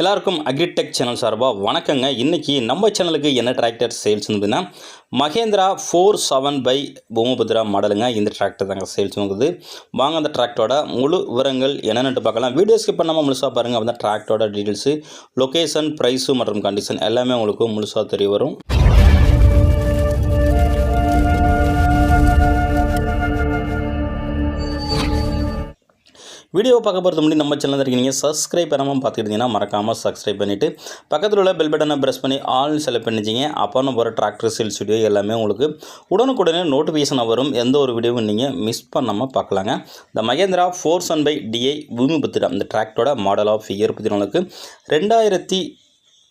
எல்லாருக்கும் agritech channel சார்பாக வணக்கங்க. இன்றைக்கி நம்ம சேனலுக்கு என்ன டிராக்டர் சேல்ஸ் இருந்ததுன்னா Mahindra four seven by Bhoomiputra மாடலுங்க இந்த டிராக்டர் தாங்க சேல்ஸ் இருக்குது. வாங்க அந்த டிராக்டரோட முழு விவரங்கள் என்னென்னு பார்க்கலாம். வீடியோ ஸ்கிப் பண்ணாமல் முழுசாக பாருங்கள் அந்த டிராக்டரோட டீட்டெயில்ஸு லொக்கேஷன் ப்ரைஸு மற்றும் கண்டிஷன் எல்லாமே உங்களுக்கு முழுசாக தெரிய வரும். வீடியோ பார்க்க போகிறது முன்னாடி நம்ம சேனல் இருக்கீங்க. சப்ஸ்கிரைப் பண்ணாமல் பார்த்துக்கிட்டீங்கன்னா மறக்காமல் சப்ஸ்கிரைப் பண்ணிவிட்டு பக்கத்தில் உள்ள பெல் பட்டனை ப்ரெஸ் பண்ணி ஆல் செலக்ட் பண்ணிச்சிங்க அப்போ நம்ம போகிற டிராக்டர் சேல்ஸ் வீடியோ எல்லாமே உங்களுக்கு உடனுக்குடனே நோட்டிஃபிகேஷன் வரும். எந்த ஒரு வீடியோவும் நீங்கள் மிஸ் பண்ணாமல் பார்க்கலாங்க. இந்த மகேந்திரா ஃபோர் சன் பை டிஐ பூமிபுத்திரம் இந்த டிராக்டரோட மாடல் ஆஃப் இயர் பற்றி நம்மளுக்கு ரெண்டாயிரத்தி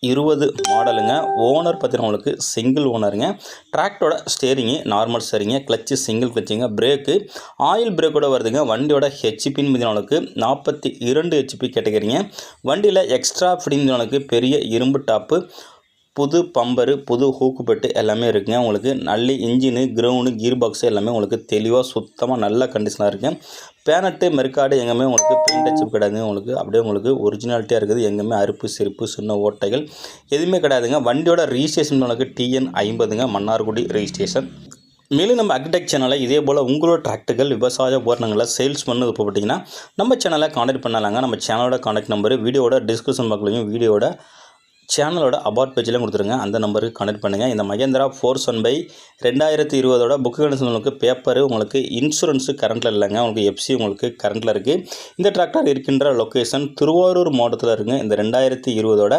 இருபது மாடலுங்க. ஓனர் பார்த்தீங்கன்னா சிங்கிள் ஓனருங்க டிராக்டோட ஸ்டேரிங்கு நார்மல் ஸ்டேரிங்க கிளச்சு சிங்கிள் கிளச்சுங்க பிரேக்கு ஆயில் பிரேக்கோட வருதுங்க. வண்டியோட ஹெச்பின்னு மீதினவளுக்கு நாற்பத்தி இரண்டு ஹெச்பி கேட்டகரிங்க. வண்டியில் எக்ஸ்ட்ரா ஃபிடிங்கிறவனுக்கு பெரிய இரும்பு டாப்பு புது பம்பரு புது ஹூக்கு பெட்டு எல்லாமே இருக்குங்க. உங்களுக்கு நல்ல இன்ஜினு கிரவுண்டு கீர் பாக்ஸ் எல்லாமே உங்களுக்கு தெளிவாக சுத்தமாக நல்ல கண்டிஷனாக இருக்குது பேனட்டு மெர்க்காடு எங்கேயுமே உங்களுக்கு பெயிண்ட் அச்சு கிடையாதுங்க. உங்களுக்கு அப்படியே உங்களுக்கு ஒரிஜினாலிட்டியாக இருக்குது. எங்கேயுமே அறுப்பு சிரிப்பு சின்ன ஓட்டைகள் எதுவுமே கிடையாதுங்க. வண்டியோட ரிஜிஸ்ட்ரேஷன் உங்களுக்கு டிஎன் ஐம்பதுங்க. மன்னார்குடி ரிஜிஸ்ட்ரேஷன் மேலும் நம்ம அக்டெக் சேனலை இதே போல் உங்களோட டிராக்டர்கள் விவசாய உபகரணங்களை சேல்ஸ் பண்ணது பார்த்தீங்கன்னா நம்ம சேனலை காண்டாக்ட் பண்ணலாங்க. நம்ம சேனலோட காண்டாக்ட் நம்பர் வீடியோட டிஸ்கிரிப்ஷன் பாக்ஸ்லையும் வீடியோட சேனலோட அபார்ட் பேஜில் கொடுத்துருங்க. அந்த நம்பருக்கு கனெக்ட் பண்ணுங்கள் இந்த மகேந்திரா ஃபோர் ஒன் பை ரெண்டாயிரத்தி இருபதோட புக்கு கண்டிஷன் உங்களுக்கு பேப்பரு உங்களுக்கு இன்சூரன்ஸு கரண்ட்டில் இல்லைங்க. உங்களுக்கு எஃப்சி உங்களுக்கு கரண்ட்டில் இருக்குது இந்த டிராக்டர் இருக்கின்ற லொக்கேஷன் திருவாரூர் மாவட்டத்தில் இருக்குங்க. இந்த ரெண்டாயிரத்தி இருபதோட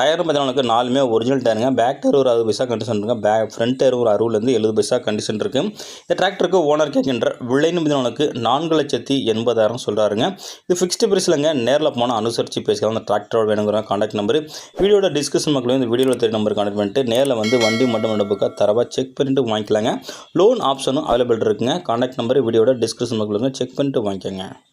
டயர் பார்த்தீங்கன்னா நாலுமே ஒரிஜினல் டயருங்க பேக் டயர் ஒரு அறுபது பைசா கண்டிஷன் இருக்குங்க. பேக் ஃப்ரண்ட் டயர் ஒரு அறுபதுலேருந்து எழுபது பைசா கண்டிஷன் இருக்குது இந்த டிராக்டருக்கு ஓனர் கேட்கின்ற விலைன்னு பார்த்தீங்கன்னா நான்கு லட்சத்தி எண்பதாயிரம் சொல்கிறாருங்க இது ஃபிக்ஸ்டு பிரைஸ்லங்க நேரில் போனால் அனுசரித்து பேசிக்கலாம். அந்த டிராக்டரோட வேணுங்கிற கான்டாக்ட் நம்பர் வீடியோட டிஸ்கஷன் மக்களையும் இந்த வீடியோவில் தெரிய நம்பர் கனெக்ட் பண்ணிட்டு நேரில் வந்து வண்டி மட்டும் மண்டபக்காக தரவாக செக் பண்ணிட்டு வாங்கிக்கலாங்க. லோன் ஆப்ஷனும் அவைலபிள் இருக்குங்க. காண்டாக்ட் நம்பர் வீடியோட டிஸ்கிரிப்ஷன் மக்களுங்க செக் பண்ணிட்டு வாங்கிக்கோங்க.